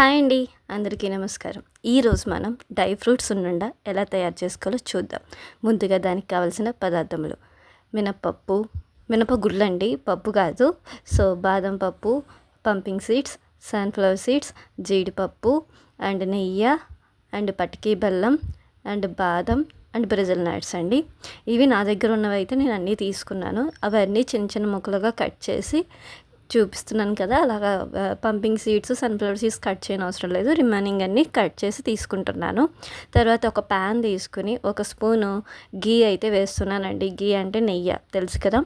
Hi అండి అందరికీ నమస్కారం. ఈరోజు మనం డ్రై ఫ్రూట్స్ ఉండ ఎలా తయారు చేసుకోవాలో చూద్దాం. ముందుగా దానికి కావాల్సిన పదార్థములు. మినపప్పు మినప గుళ్ళండి పప్పు కాదు. సో బాదం పప్పు పంపింగ్ సీడ్స్ సన్ఫ్లవర్ సీడ్స్ జీడిపప్పు అండ్ నెయ్యి అండ్ పటికీ బెల్లం అండ్ బాదం అండ్ బ్రెజిల్ నట్స్ అండి. ఇవి నా దగ్గర ఉన్నవి అయితే నేను అన్నీ తీసుకున్నాను. అవన్నీ చిన్న చిన్న ముక్కలుగా కట్ చేసి చూపిస్తున్నాను కదా అలాగా pumpkin seeds sunflower seeds cut చేయని అవసరం లేదు. రిమైనింగ్ అన్నీ కట్ చేసి తీసుకుంటున్నాను. తర్వాత ఒక ప్యాన్ తీసుకుని ఒక స్పూను గీ అయితే వేస్తున్నానండి. గీ అంటే నెయ్యి తెలుసు కదా?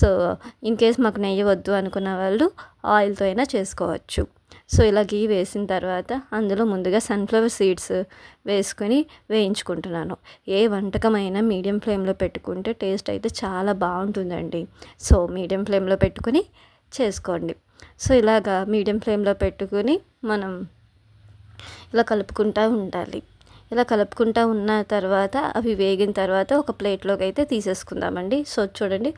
సో ఇన్ కేస్ మాకు నెయ్యి వద్దు అనుకున్న వాళ్ళు ఆయిల్తో అయినా చేసుకోవచ్చు. సో ఇలా గీ వేసిన తర్వాత అందులో ముందుగా సన్ఫ్లవర్ సీడ్స్ వేసుకొని వేయించుకుంటున్నాను. ఏ వంటకమైనా మీడియం ఫ్లేమ్లో పెట్టుకుంటే టేస్ట్ అయితే చాలా బాగుంటుందండి. సో మీడియం ఫ్లేమ్లో పెట్టుకుని చేసుకోండి. సో ఇలాగా మీడియం ఫ్లేమ్లో పెట్టుకుని మనం ఇలా కలుపుకుంటూ ఉండాలి. ఇలా కలుపుకుంటూ ఉన్న తర్వాత అవి వేగిన తర్వాత ఒక ప్లేట్లోకి అయితే తీసేసుకుందామండి. సో చూడండి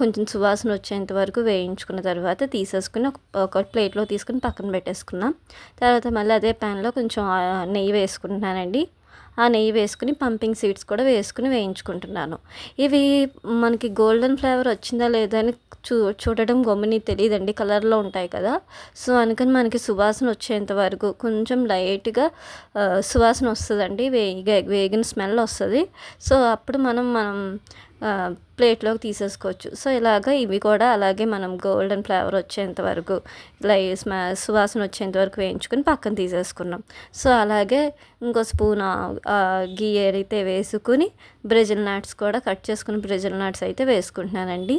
కొంచెం సువాసన వచ్చేంత వరకు వేయించుకున్న తర్వాత తీసేసుకుని ఒక ప్లేట్లో తీసుకుని పక్కన పెట్టేసుకున్నాం తర్వాత మళ్ళీ అదే ప్యాన్లో కొంచెం నెయ్యి వేసుకుంటున్నానండి. ఆ నెయ్యి వేసుకుని పంపింగ్ సీడ్స్ కూడా వేసుకుని వేయించుకుంటున్నాను. ఇవి మనకి గోల్డెన్ ఫ్లేవర్ వచ్చిందా లేదా అని చూ చూడడం గమ్ముని తెలియదండి. కలర్లో ఉంటాయి కదా. సో అందుకని మనకి సువాసన వచ్చేంత వరకు కొంచెం లైట్గా సువాసన వస్తుందండి. వేగి వేగిన స్మెల్ వస్తుంది. సో అప్పుడు మనం మనం ప్లేట్లోకి తీసేసుకోవచ్చు. సో ఇలాగ ఇవి కూడా అలాగే మనం గోల్డెన్ ఫ్లేవర్ వచ్చేంత వరకు ఇలా సువాసన వచ్చేంత వరకు వేయించుకొని పక్కన తీసేసుకున్నాం. సో అలాగే ఇంకో స్పూన్ గీ అయితే వేసుకుని బ్రెజిల్ నట్స్ కూడా కట్ చేసుకుని బ్రెజిల్ నట్స్ అయితే వేసుకుంటున్నానండి.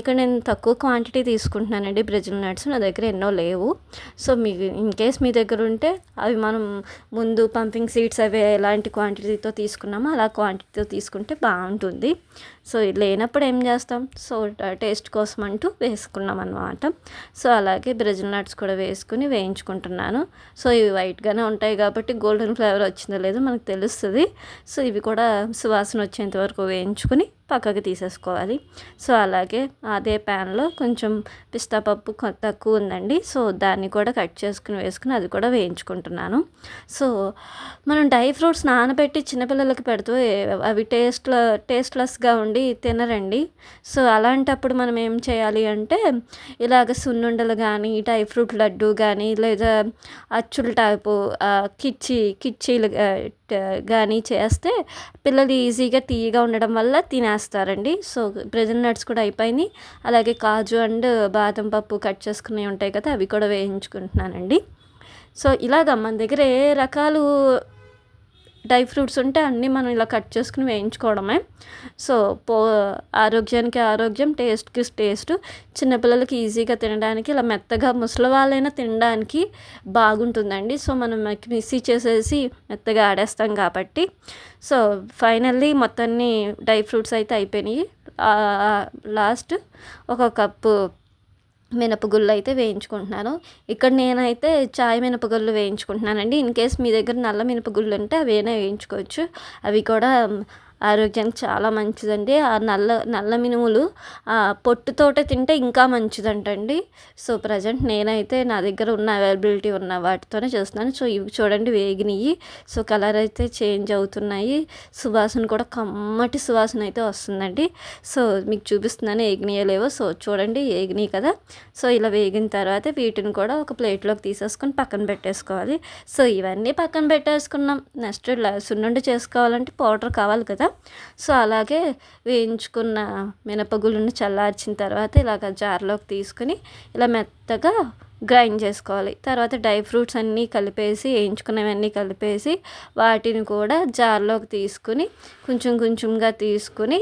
ఇక్కడ నేను తక్కువ క్వాంటిటీ తీసుకుంటున్నానండి బ్రెజిల్ నట్స్. నా దగ్గర ఎన్నో లేవు. సో మీ ఇన్ కేస్ మీ దగ్గర ఉంటే అవి మనం ముందు పంపింగ్ సీడ్స్ అవి ఎలాంటి క్వాంటిటీతో తీసుకున్నామో అలా క్వాంటిటీతో తీసుకుంటే బాగుంటుంది. సో లేనప్పుడు ఏం చేస్తాం? సో టేస్ట్ కోసం అంటూ వేసుకున్నాం అనమాట సో అలాగే బ్రెజిల్ నట్స్ కూడా వేసుకుని వేయించుకుంటున్నాను. సో ఇవి వైట్గానే ఉంటాయి కాబట్టి గోల్డెన్ ఫ్లేవర్ వచ్చిందో లేదో మనకు తెలుస్తుంది. సో ఇవి కూడా సువాసన వచ్చేంత వరకు వేయించుకుని పక్కకి తీసేసుకోవాలి. సో అలాగే అదే ప్యాన్లో కొంచెం పిస్తా పప్పు తక్కువ ఉందండి. సో దాన్ని కూడా కట్ చేసుకుని వేసుకుని అది కూడా వేయించుకుంటున్నాను. సో మనం డ్రై ఫ్రూట్స్ నానబెట్టి చిన్నపిల్లలకి పెడుతూ అవి టేస్ట్ల టేస్ట్లెస్గా ఉండి తినరండి. సో అలాంటప్పుడు మనం ఏం చేయాలి అంటే ఇలాగ సున్నుండలు కానీ డ్రై ఫ్రూట్ లడ్డు కానీ లేదా అచ్చుల టైపు కిచ్చి కిచ్చీలు కానీ చేస్తే పిల్లలు ఈజీగా తీయగా ఉండడం వల్ల తినేస్తారండి సో బ్రెజిల్ నట్స్ కూడా అయిపోయినాయి. అలాగే కాజు అండ్ బాదం పప్పు కట్ చేసుకునే ఉంటాయి కదా అవి కూడా వేయించుకుంటున్నానండి. సో ఇలాగ మన దగ్గర ఏ రకాలు డ్రై ఫ్రూట్స్ ఉంటే అన్నీ మనం ఇలా కట్ చేసుకుని వేయించుకోవడమే. సో పో ఆరోగ్యానికి ఆరోగ్యం టేస్ట్కి టేస్ట్ చిన్నపిల్లలకి ఈజీగా తినడానికి ఇలా మెత్తగా ముసలి వాళ్ళైనా తినడానికి బాగుంటుందండి. సో మనం మిక్సీ చేసేసి మెత్తగా ఆడేస్తాం కాబట్టి. సో ఫైనల్లీ మొత్తాన్ని డ్రై ఫ్రూట్స్ అయితే అయిపోయినాయి. లాస్ట్ ఒక కప్పు మినపగుళ్ళు అయితే వేయించుకుంటున్నాను. ఇక్కడ నేనైతే చాయ్ మినపగుళ్ళు వేయించుకుంటున్నానండి. ఇన్ కేస్ మీ దగ్గర నల్ల మినపగుళ్ళు ఉంటే అవేనా వేయించుకోవచ్చు. అవి కూడా ఆరోగ్యానికి చాలా మంచిదండి. ఆ నల్ల నల్ల మినుములు పొట్టుతోటే తింటే ఇంకా మంచిదంటండి. సో ప్రజెంట్ నేనైతే నా దగ్గర ఉన్న అవైలబిలిటీ ఉన్న వాటితోనే చేస్తున్నాను. సో ఇవి చూడండి వేగినవి సో కలర్ అయితే చేంజ్ అవుతున్నాయి. సువాసన కూడా కమ్మటి సువాసన అయితే వస్తుందండి. సో మీకు చూపిస్తున్నాను ఏగినాయో సో చూడండి ఏగినాయి కదా. సో ఇలా వేగిన తర్వాత వీటిని కూడా ఒక ప్లేట్లోకి తీసేసుకొని పక్కన పెట్టేసుకోవాలి. సో ఇవన్నీ పక్కన పెట్టేసుకున్నాం. నెక్స్ట్ సున్నుండి చేసుకోవాలంటే పౌడర్ కావాలి కదా. సో అలాగే వేయించుకున్న మినపగుళ్ళను చల్లార్చిన తర్వాత ఇలాగ జార్లోకి తీసుకుని ఇలా మెత్తగా గ్రైండ్ చేసుకోవాలి. తర్వాత డ్రై ఫ్రూట్స్ అన్నీ కలిపేసి వేయించుకున్నవన్నీ కలిపేసి వాటిని కూడా జార్లోకి తీసుకుని కొంచెం కొంచెంగా తీసుకుని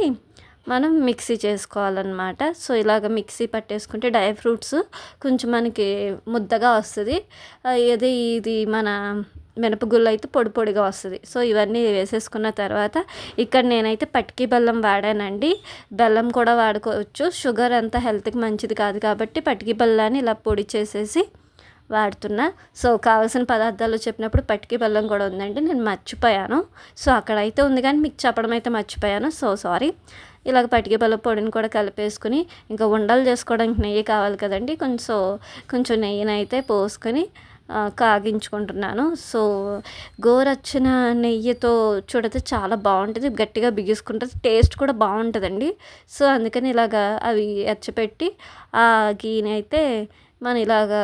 మనం మిక్సీ చేసుకోవాలన్నమాట. సో ఇలాగ మిక్సీ పట్టేసుకుంటే డ్రై ఫ్రూట్స్ కొంచెం మనకి ముద్దగా వస్తుంది. ఇది ఇది మన మినపగుళ్ళు అయితే పొడి పొడిగా వస్తుంది. సో ఇవన్నీ వేసేసుకున్న తర్వాత ఇక్కడ నేనైతే పట్కి బెల్లం వాడానండి. బెల్లం కూడా వాడుకోవచ్చు. షుగర్ అంత హెల్త్కి మంచిది కాదు కాబట్టి పట్కి బెల్లాన్ని ఇలా పొడి చేసేసి వాడుతున్నా. సో కావాల్సిన పదార్థాలు చెప్పినప్పుడు పట్టికి బెల్లం కూడా ఉందండి. నేను మర్చిపోయాను. సో అక్కడైతే ఉంది కానీ మీకు చెప్పడం అయితే మర్చిపోయాను. So sorry. ఇలాగ పట్టిక బెల్లం పొడిని కూడా కలిపేసుకుని ఇంకా ఉండలు చేసుకోవడానికి నెయ్యి కావాలి కదండి. కొంచెం కొంచెం నెయ్యిని అయితే పోసుకొని కాగించుకుంటున్నాను. సో గోరచ్చిన నెయ్యితో చూడితే చాలా బాగుంటుంది. గట్టిగా బిగుసుకుంటుంది. టేస్ట్ కూడా బాగుంటుందండి. సో అందుకని ఇలాగా అవి ఎచ్చపెట్టి ఆ గీని అయితే మనం ఇలాగా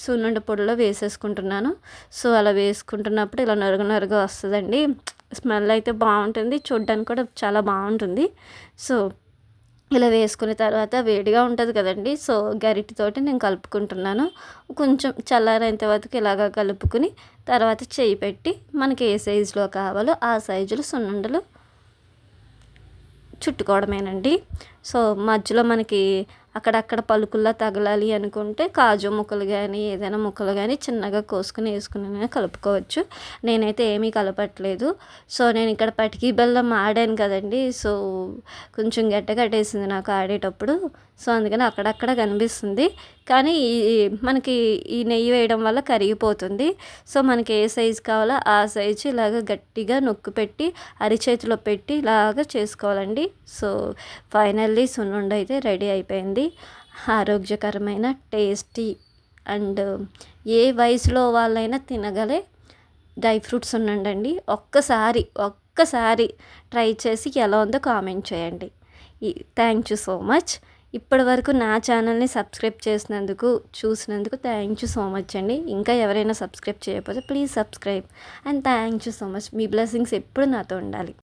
సున్నుండ పొడిలో వేసేసుకుంటున్నాను. సో అలా వేసుకుంటున్నప్పుడు ఇలా నరుగు నరుగు వస్తుందండి. స్మెల్ అయితే బాగుంటుంది. చూడ్డానికి కూడా చాలా బాగుంటుంది. సో ఇలా వేసుకున్న తర్వాత వేడిగా ఉంటుంది కదండి. సో గరిటెతోటి నేను కలుపుకుంటున్నాను. కొంచెం చల్లారైన వరకు ఇలాగా కలుపుకుని తర్వాత చేయి పెట్టి మనకి ఏ సైజులో కావాలో ఆ సైజులో సున్నుండలు చుట్టుకోవడమేనండి. సో మధ్యలో మనకి అక్కడక్కడ పలుకుల్లా తగలాలి అనుకుంటే కాజు ముక్కలు కానీ ఏదైనా ముక్కలు కానీ చిన్నగా కోసుకుని వేసుకుని కలుపుకోవచ్చు. నేనైతే ఏమీ కలపట్లేదు. సో నేను ఇక్కడ పటికి బెల్లం ఆడాను కదండి. సో కొంచెం గట్టగట్టేసింది నాకు ఆడేటప్పుడు. సో అందుకని అక్కడక్కడ కనిపిస్తుంది. కానీ ఈ మనకి ఈ నెయ్యి వేయడం వల్ల కరిగిపోతుంది. సో మనకి ఏ సైజు కావాలో ఆ సైజు ఇలాగ గట్టిగా నొక్కు పెట్టి అరిచేతిలో పెట్టి ఇలాగ చేసుకోవాలండి. సో ఫైనల్లీ సున్నుండ అయితే రెడీ అయిపోయింది. ఆరోగ్యకరమైన టేస్టీ అండ్ ఏ వయసులో వాళ్ళైనా తినగలే డ్రై ఫ్రూట్స్ ఉండండి ఒక్కసారి ఒక్కసారి ట్రై చేసి ఎలా ఉందో కామెంట్ చేయండి. Thank you so much. ఇప్పటి వరకు నా ఛానల్ని సబ్స్క్రైబ్ చేసినందుకు చూసినందుకు థ్యాంక్ యూ సో మచ్ అండి. ఇంకా ఎవరైనా సబ్స్క్రైబ్ చేయకపోతే please subscribe. And thank you so much. Me blessings ఎప్పుడు నాతో ఉండాలి.